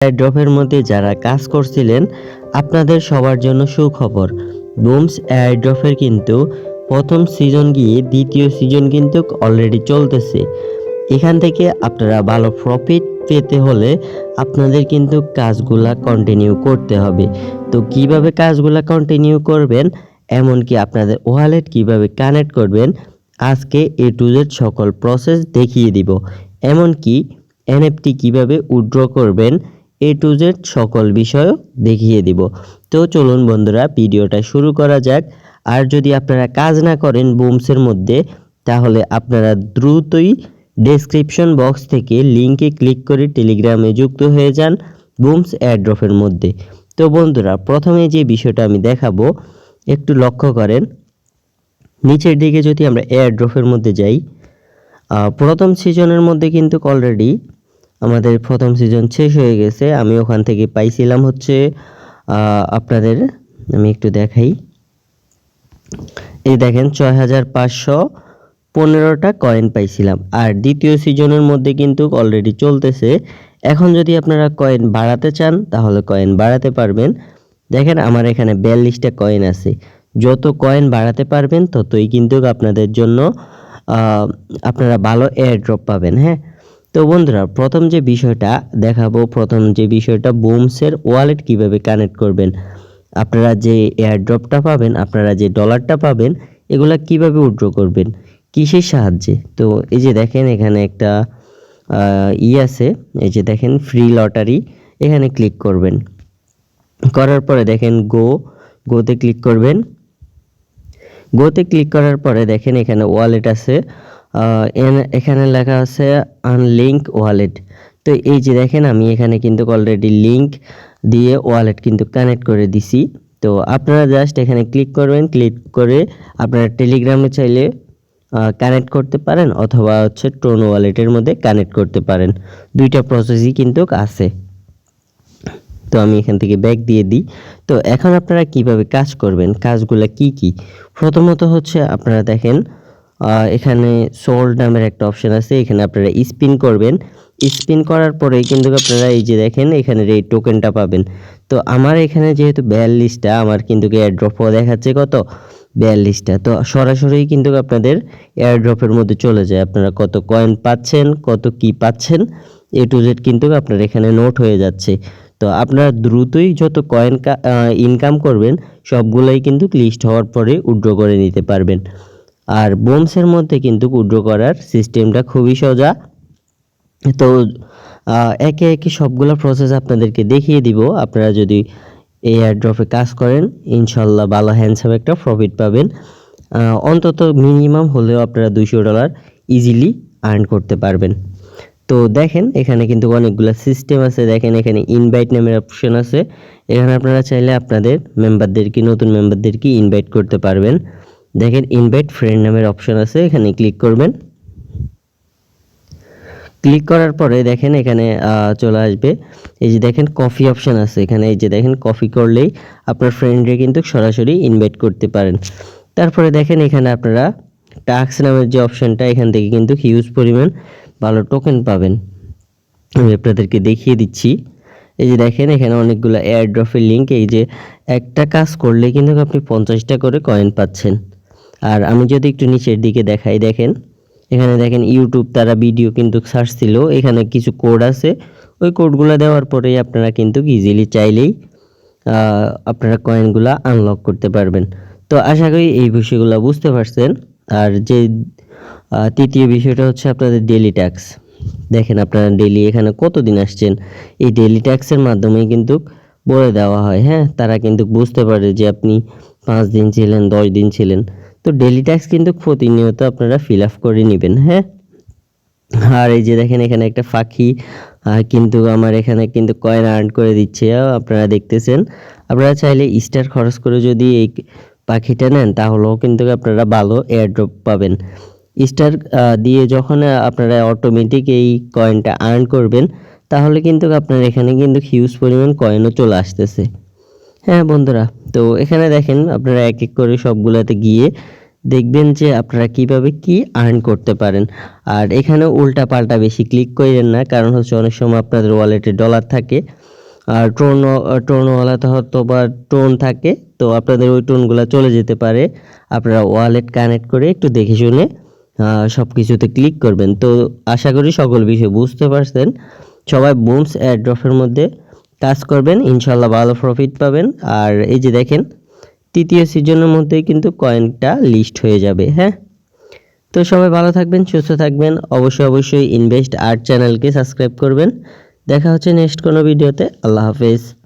এয়ারড্রপের মধ্যে যারা কাজ করছিলেন, আপনাদের সবার জন্য সুখবর। বুমস এয়ারড্রপের কিন্তু প্রথম সিজন গিয়ে দ্বিতীয় সিজন কিন্তু অলরেডি চলতেছে। এখান থেকে আপনারা ভালো প্রফিট পেতে হলে আপনাদের কিন্তু কাজগুলা কন্টিনিউ করতে হবে। তো কীভাবে কাজগুলা কন্টিনিউ করবেন, এমনকি আপনাদের ওয়ালেট কীভাবে কানেক্ট করবেন, আজকে এ টু জেড সকল প্রসেস দেখিয়ে দিব। এমনকি এনএফটি কীভাবে উইথড্র করবেন এ টু জেড সকল বিষয়ও দেখিয়ে দিব। তো চলুন বন্ধুরা, ভিডিওটা শুরু করা যাক। আর যদি আপনারা কাজ না করেন বুমসের মধ্যে, তাহলে আপনারা দ্রুতই ডেসক্রিপশন বক্স থেকে লিঙ্কে ক্লিক করে টেলিগ্রামে যুক্ত হয়ে যান বুমস এয়ারড্রপের মধ্যে। তো বন্ধুরা, প্রথমে যে বিষয়টা আমি দেখাবো, একটু লক্ষ্য করেন। নিচের দিকে যদি আমরা এয়ারড্রপের মধ্যে যাই প্রথম সিজনের মধ্যে কিন্তু অলরেডি আমাদের প্রথম সিজন শেষ হয়ে গেছে। আমি ওখান থেকে পাইছিলাম হচ্ছে আপনাদের, আমি একটু দেখাই। এই দেখেন ছয় হাজার পাঁচশো পনেরোটা কয়েন পাইছিলাম। আর দ্বিতীয় সিজনের মধ্যে কিন্তু অলরেডি চলতেছে। এখন যদি আপনারা কয়েন বাড়াতে চান, তাহলে কয়েন বাড়াতে পারবেন। দেখেন, আমার এখানে বিয়াল্লিশটা কয়েন আছে। যত কয়েন বাড়াতে পারবেন, ততই কিন্তু আপনাদের জন্য আপনারা ভালো এয়ার ড্রপ পাবেন হ্যাঁ? তো বন্ধুরা, প্রথম যে বিষয়টা দেখাবো, প্রথম যে বিষয়টা বুমসের ওয়ালেট কীভাবে কানেক্ট করবেন। আপনারা যে এয়ার ড্রপটা পাবেন, আপনারা যে ডলারটা পাবেন, এগুলা কীভাবে উইথড্র করবেন, কিসের সাহায্যে? তো এই যে দেখেন, এখানে একটা ই আছে, এই যে দেখেন ফ্রি লটারি এখানে ক্লিক করবেন। করার পরে দেখেন গো গোতে ক্লিক করবেন। গোতে ক্লিক করার পরে দেখেন, এখানে ওয়ালেট আছে। এখানে লেখা আছে আনলিঙ্ক ওয়ালেট তো এই যে দেখেন, আমি এখানে কিন্তু অলরেডি লিঙ্ক দিয়ে ওয়ালেট কিন্তু কানেক্ট করে দিছি। তো আপনারা জাস্ট এখানে ক্লিক করবেন ক্লিক করে আপনারা টেলিগ্রামে চাইলে কানেক্ট করতে পারেন অথবা হচ্ছে টোন ওয়ালেটের মধ্যে কানেক্ট করতে পারেন। দুইটা প্রসেসই কিন্তু আছে। তো আমি এখান থেকে ব্যাক দিয়ে দিই। তো এখন আপনারা কীভাবে কাজ করবেন? কাজগুলো কি কি? প্রথমত হচ্ছে আপনারা দেখেন এখানে সোল্ড নামের একটা অপশন আছে, এখানে আপনারা স্পিন করবেন। স্পিন করার পরে কিন্তু আপনারা এই যে দেখেন, এখানে এই টোকেনটা পাবেন। তো আমার এখানে যেহেতু বিয়াল্লিশটা, আমার কিন্তু এয়ারড্রপও দেখাচ্ছে কত? বিয়াল্লিশটা। তো সরাসরি কিন্তু আপনাদের এয়ারড্রপের মধ্যে চলে যায়। আপনারা কত কয়েন পাচ্ছেন, কত কি পাচ্ছেন এ টু জেড কিন্তু আপনার এখানে নোট হয়ে যাচ্ছে। তো আপনারা দ্রুতই যত কয়েন ইনকাম করবেন, সবগুলোই কিন্তু লিস্ট হওয়ার পরে উইথড্র করে নিতে পারবেন। আর বোমসের মধ্যে কিন্তু উইথড্র করার সিস্টেমটা খুবই সোজা। তো একে একে সবগুলো প্রসেস আপনাদেরকে দেখিয়ে দিব। আপনারা যদি এই এয়ারড্রপে কাজ করেন, ইনশাল্লাহ ভালো হ্যান্ডসাম একটা প্রফিট পাবেন। অন্তত মিনিমাম হলেও আপনারা দুইশো ডলার ইজিলি আর্ন করতে পারবেন। তো দেখেন, এখানে কিন্তু অনেকগুলো সিস্টেম আছে। দেখেন, এখানে ইনভাইট নামের অপশন আছে। এখানে আপনারা চাইলে আপনাদের মেম্বারদেরকে নতুন মেম্বারদেরকে ইনভাইট করতে পারবেন। দেখেন ইনভাইট ফ্রেন্ড নামের অপশন আছে, এখানে ক্লিক করবেন। ক্লিক করার পরে দেখেন এখানে চলে আসবে। এই যে দেখেন কফি অপশন আছে এখানে, এই যে দেখেন কফি করলেই আপনার ফ্রেন্ডে কিন্তু সরাসরি ইনভাইট করতে পারেন। তারপরে দেখেন এখানে আপনারা টাক্স নামের যে অপশনটা এখান থেকে কিন্তু হিউজ পরিমাণ ভালো টোকেন পাবেন। আমি আপনাদেরকে দেখিয়ে দিচ্ছি। এই যে দেখেন এখানে অনেকগুলো এয়ার ড্রপের লিঙ্ক এই যে একটা কাজ করলে কিন্তু আপনি পঞ্চাশটা করে কয়েন পাচ্ছেন। আর আমি যদি একটু নিচের দিকে দেখাই, দেখেন। এখানে দেখেন ইউটিউব তারা ভিডিও কিন্তু সার্চ ছিল। এখানে কিছু কোড আছে। ওই কোডগুলো দেওয়ার পরেই আপনারা কিন্তু ইজিলি চাইলেই আপনারা কয়েনগুলো আনলক করতে পারবেন। তো আশা করি এই বিষয়গুলো বুঝতে পারছেন। আর যে তৃতীয় বিষয়টা হচ্ছে আপনাদের ডেলি ট্যাক্স দেখেন আপনারা ডেলি এখানে কতদিন আসছেন? এই ডেলি ট্যাক্সের মাধ্যমেই কিন্তু বলে দেওয়া হয় হ্যাঁ? তারা কিন্তু বুঝতে পারে যে আপনি পাঁচ দিন ছিলেন, দশ দিন ছিলেন। তো ডেলি ট্যাক্স কিন্তু প্রতিনিয়ত আপনারা ফিল আপ করে নেবেন হ্যাঁ? আর এই যে দেখেন এখানে একটা আহ, কিন্তু আমার এখানে কিন্তু কয়েন আর্ন করে দিচ্ছে আপনারা দেখতেছেন। আপনারা চাইলে স্টার খরচ করে যদি এই পাখিটা নেন তাহলেও কিন্তু আপনারা ভালো এয়ারড্রপ পাবেন। স্টার দিয়ে যখন আপনারা অটোমেটিক এই কয়েনটা আর্ন করবেন তাহলে কিন্তু আপনার এখানে কিন্তু হিউজ পরিমাণ কয়েনও চলে আসতেছে। হ্যাঁ বন্ধুরা, তো এখানে দেখেন আপনারা এক এক করে সবগুলাতে গিয়ে দেখবেন যে আপনারা কীভাবে কি আর্ন করতে পারেন। আর এখানে উল্টা পাল্টা বেশি ক্লিক করেন না, কারণ হচ্ছে অনেক সময় আপনাদের ওয়ালেটে ডলার থাকে, আর টোন টোনওয়ালাতে হয়তো বা টোন থাকে, তো আপনাদের ওই টোনগুলো চলে যেতে পারে। আপনারা ওয়ালেট কানেক্ট করে একটু দেখে শুনে সব কিছুতে ক্লিক করবেন। তো আশা করি সকল বিষয় বুঝতে পারছেন। সবাই বুমস অ্যাড্রফের মধ্যে কাজ করবেন, ইনশাল্লাহ ভালো প্রফিট পাবেন। আর এই যে দেখেন, তৃতীয় সিজনের মধ্যেই কিন্তু কয়েনটা লিস্ট হয়ে যাবে হ্যাঁ? তো সবাই ভালো থাকবেন, সুস্থ থাকবেন। অবশ্যই অবশ্যই ইনভেস্ট আর্ট চ্যানেলকে সাবস্ক্রাইব করবেন। দেখা হচ্ছে নেক্সট কোনো ভিডিওতে আল্লাহ হাফেজ।